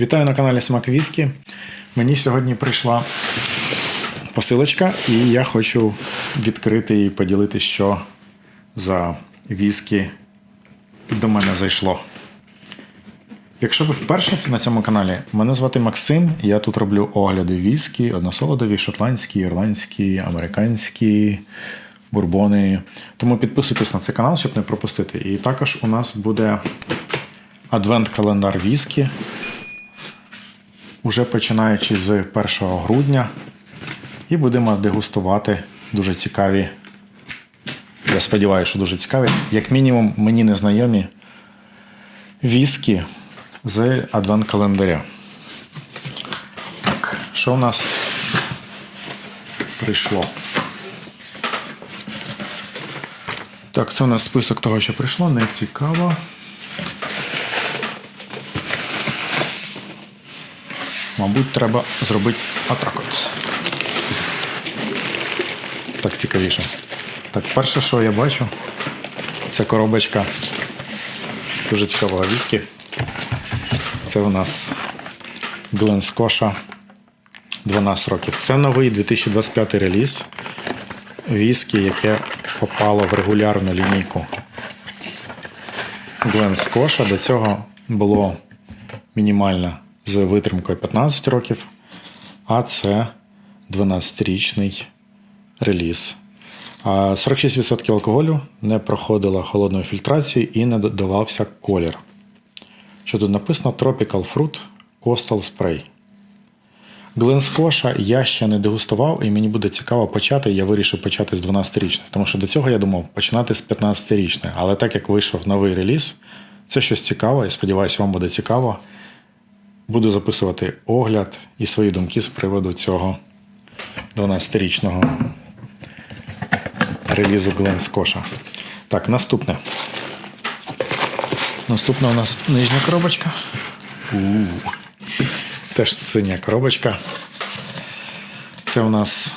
Вітаю на каналі Смак Віскі. Мені сьогодні прийшла посилочка, і я хочу відкрити і поділити, що за віскі до мене зайшло. Якщо ви вперше на цьому каналі, мене звати Максим. Я тут роблю огляди віскі, односолодові, шотландські, ірландські, американські, бурбони. Тому підписуйтесь на цей канал, щоб не пропустити. І також у нас буде адвент-календар віскі. Уже починаючи з 1 грудня. І будемо дегустувати дуже цікаві. Я сподіваюся, що дуже цікаві. Як мінімум, мені незнайомі віскі з адвент-календаря. Так, що в нас прийшло? Так, це у нас список того, що прийшло, не цікаво. Мабуть, треба зробити отак от. Так цікавіше. Так, перше, що я бачу, це коробочка дуже цікавого віскі. Це у нас Glen Scotia 12 років. Це новий 2025 реліз віскі, яке попало в регулярну лінійку Glen Scotia. До цього було мінімально з витримкою 15 років, а це 12-річний реліз. 46% алкоголю не проходило холодної фільтрації і не додавався колір. Що тут написано Tropical Fruit Coastal Spray. Гленскоша я ще не дегустував, і мені буде цікаво почати. Я вирішив почати з 12-річних, тому що до цього я думав починати з 15-річних. Але так як вийшов новий реліз, це щось цікаве, і сподіваюся, вам буде цікаво. Буду записувати огляд і свої думки з приводу цього 12-річного релізу Glen Scotia. Так, наступне. Наступна у нас нижня коробочка. У-у-у. Теж синя коробочка. Це у нас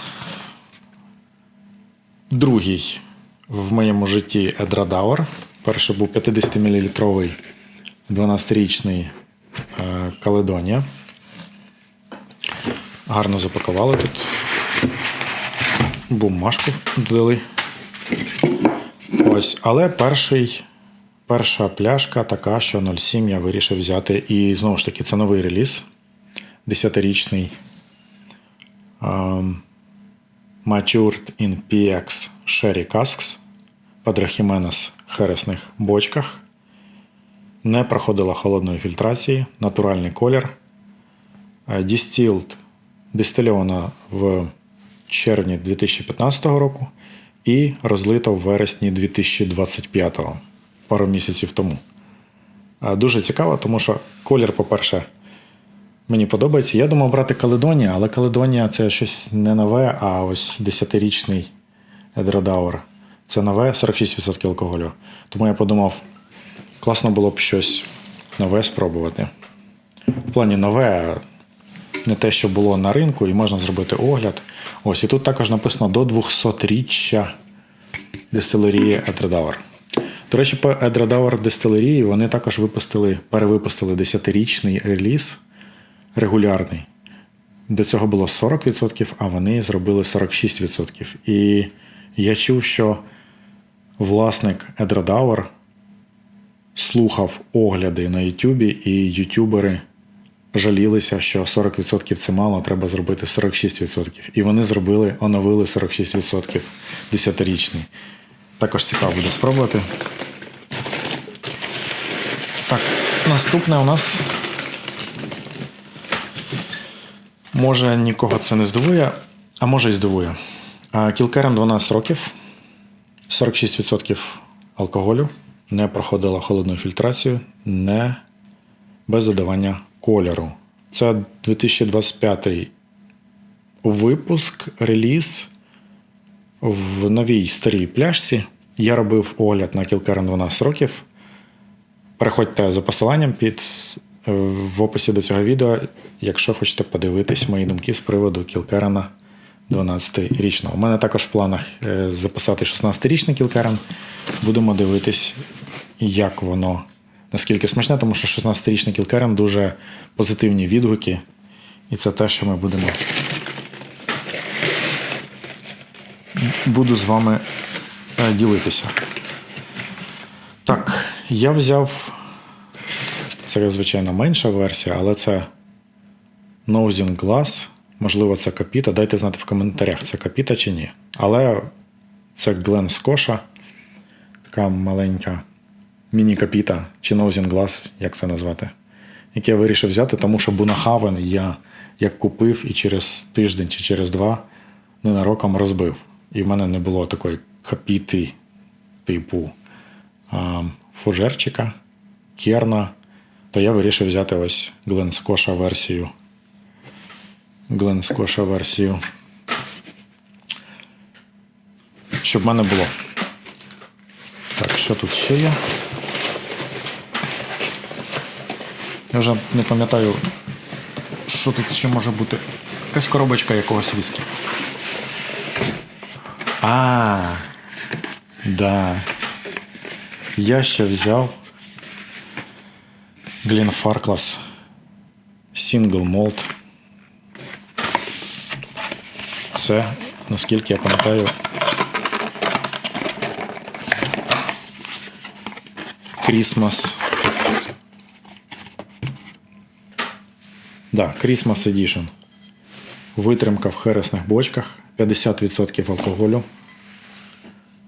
другий в моєму житті Едрадауер. Перший був 50 мл 12-річний е, Каледонія. Гарно запакували тут. Бумажку додали. Ось, але перший, перша пляшка така, що 0,7 я вирішив взяти. І знову ж таки, це новий реліз. 10-річний um, Matured in PX Sherry Casks Падрахіменес хересних бочках. Не проходила холодної фільтрації, натуральний колір. Distilled, дистильована в червні 2015 року і розлита в вересні 2025 пару місяців тому. Дуже цікаво, тому що колір, по-перше, мені подобається. Я думав брати Каледонія, але Каледонія це щось не нове, а ось 10-річний Едрадауер. Це нове 46% алкоголю. Тому я подумав, класно було б щось нове спробувати. В плані нове, не те, що було на ринку, і можна зробити огляд. Ось, і тут також написано до 200-річчя дистилерії Едрадауер. До речі, по Едрадауер дистилерії вони також випустили, перевипустили 10-річний реліз регулярний. До цього було 40%, а вони зробили 46%. І я чув, що власник Едрадауер слухав огляди на Ютубі, і ютубери жалілися, що 40% це мало, треба зробити 46%. І вони зробили, оновили 46% 10-річний. Також цікаво буде спробувати. Так, наступне у нас. Може нікого це не здивує, а може і здивує. Кілкерен 12 років, 46% алкоголю, не проходила холодну фільтрацію, не без додавання кольору. Це 2025 випуск, реліз в новій старій пляшці. Я робив огляд на Кілкерен 12 років. Переходьте за посиланням під в описі до цього відео, якщо хочете подивитись мої думки з приводу Кілкерена 12-річного. У мене також в планах записати 16-річний Кілкерен. Будемо дивитись, як воно наскільки смачне, тому що 16-річний кілкерен дуже позитивні відгуки. І це те, що ми будемо. Буду з вами е, ділитися. Так, я взяв. Це, звичайно, менша версія, але це Nosing Glass. Можливо, це капіта. Дайте знати в коментарях, це капіта чи ні. Але це Глен Скоша. Така маленька міні-капіта чи Glass, як це назвати. Яке я вирішив взяти, тому що Бунахавен я як купив і через тиждень чи через два ненароком розбив. І в мене не було такої капіти типу а, фужерчика, керна. То я вирішив взяти ось Глен Скоша версію. Глен Скоша версію. Щоб в мене було. Так, що тут ще є? Я вже не пам'ятаю, що тут ще може бути. Якась коробочка якогось віскі. А, да. Я ще взяв Glenfarclas Single Malt. Це, наскільки я пам'ятаю, Christmas. Да, Christmas Edition. Витримка в хересних бочках. 50% алкоголю.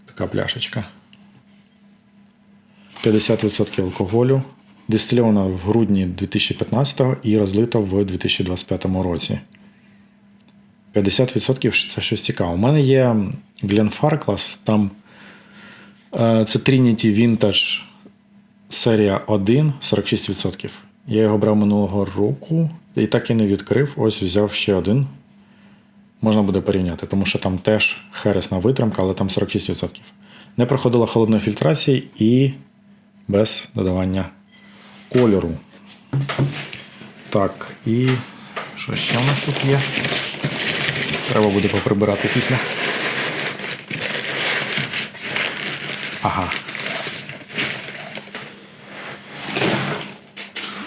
Така пляшечка. 50% алкоголю. Дистильована в грудні 2015 і розлита в 2025 році. 50% це щось цікаве. У мене є Glenfarclas, там е, це Trinity Vintage серія 1, 46%. Я його брав минулого року і так і не відкрив. Ось взяв ще один. Можна буде порівняти, тому що там теж хересна витримка, але там 46%. Не проходила холодної фільтрації і без додавання кольору. Так, і що ще у нас тут є? Треба буде поприбирати після. Ага.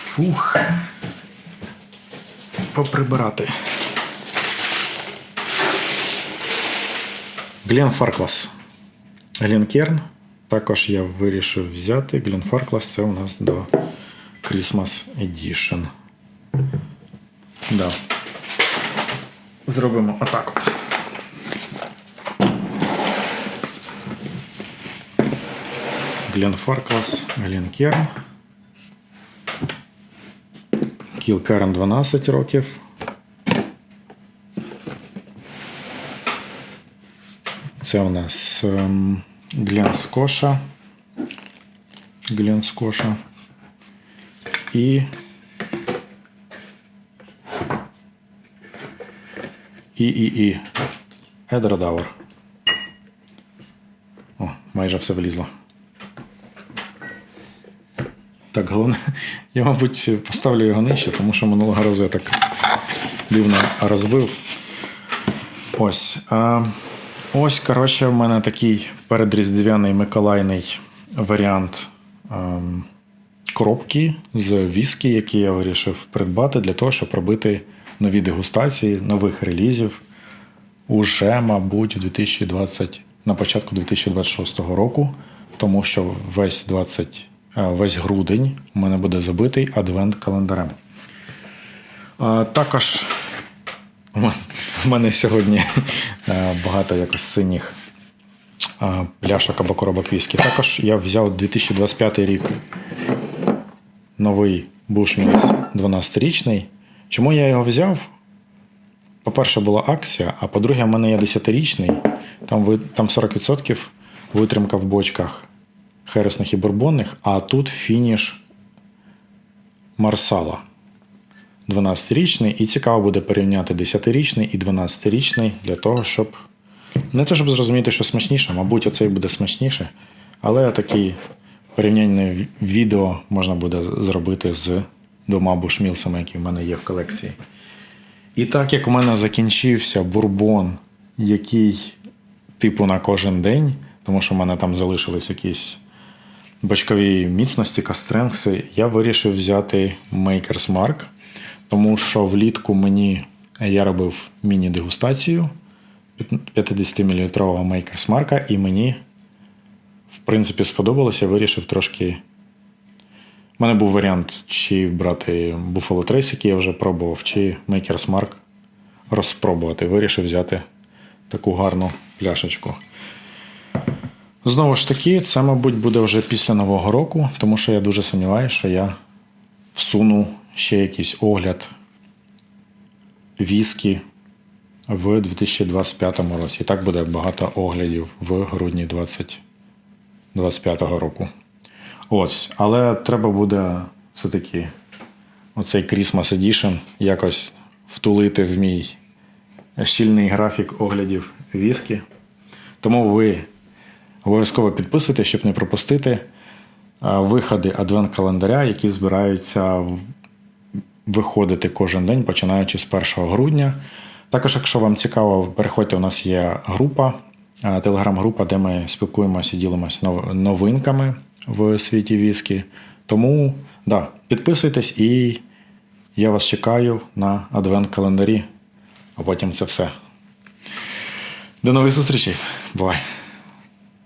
Фух. Поприбирати. Глен Фарклас. Гленкерн. Також я вирішив взяти. Глен Фарклас це у нас до Christmas Edition. Да. Зробимо отак от. Глен Фарклас, Гленкерн. Кілкерн 12 років. Це у нас ем, Глен Скоша. Глен Скоша. І. І, і, і. Едрадауер. О, майже все влізло. Так, головне, я, мабуть, поставлю його нижче, тому що минулого разу я так дивно розбив. Ось. А, ось, коротше, в мене такий передріздвяний миколайний варіант ем, коробки з віскі, які я вирішив придбати для того, щоб робити нові дегустації нових релізів уже, мабуть, в 2020, на початку 2026 року, тому що весь 20, е, весь грудень у мене буде забитий адвент-календарем. Також в мене сьогодні е, багато якось синіх е, пляшок або коробок віскі. Також я взяв 2025 рік новий Bushmills 12-річний. Чому я його взяв? По-перше, була акція, а по-друге, в мене є 10-річний, там, там 40% витримка в бочках хересних і бурбонних, а тут фініш Марсала. 12-річний, і цікаво буде порівняти 10-річний і 12-річний для того, щоб. Не те, щоб зрозуміти, що смачніше, мабуть, оцей буде смачніше, але такі порівняння відео можна буде зробити з двома бушмілсами, які в мене є в колекції. І так як у мене закінчився бурбон, який типу на кожен день, тому що в мене там залишились якісь бачковій міцності кастрингси, я вирішив взяти Maker's Mark, тому що влітку мені я робив міні-дегустацію 50 мл Maker's Mark, і мені, в принципі, сподобалося. я Вирішив трошки. У мене був варіант, чи брати Buffalo Trace, який я вже пробував, чи Maker's Mark розпробувати. Вирішив взяти таку гарну пляшечку. Знову ж таки, це, мабуть, буде вже після Нового року, тому що я дуже сумніваюся, що я всуну ще якийсь огляд віскі в 2025 році. І так буде багато оглядів в грудні 2025 року. Ось, але треба буде все-таки оцей Christmas Edition якось втулити в мій щільний графік оглядів віскі. Тому ви обов'язково підписуйтесь, щоб не пропустити виходи адвент-календаря, які збираються виходити кожен день, починаючи з 1 грудня. Також, якщо вам цікаво, переходьте, у нас є група, телеграм-група, де ми спілкуємося і ділимося новинками в світі віскі. Тому да, підписуйтесь і я вас чекаю на адвент-календарі, а потім це все. До нових зустрічей. Бувай!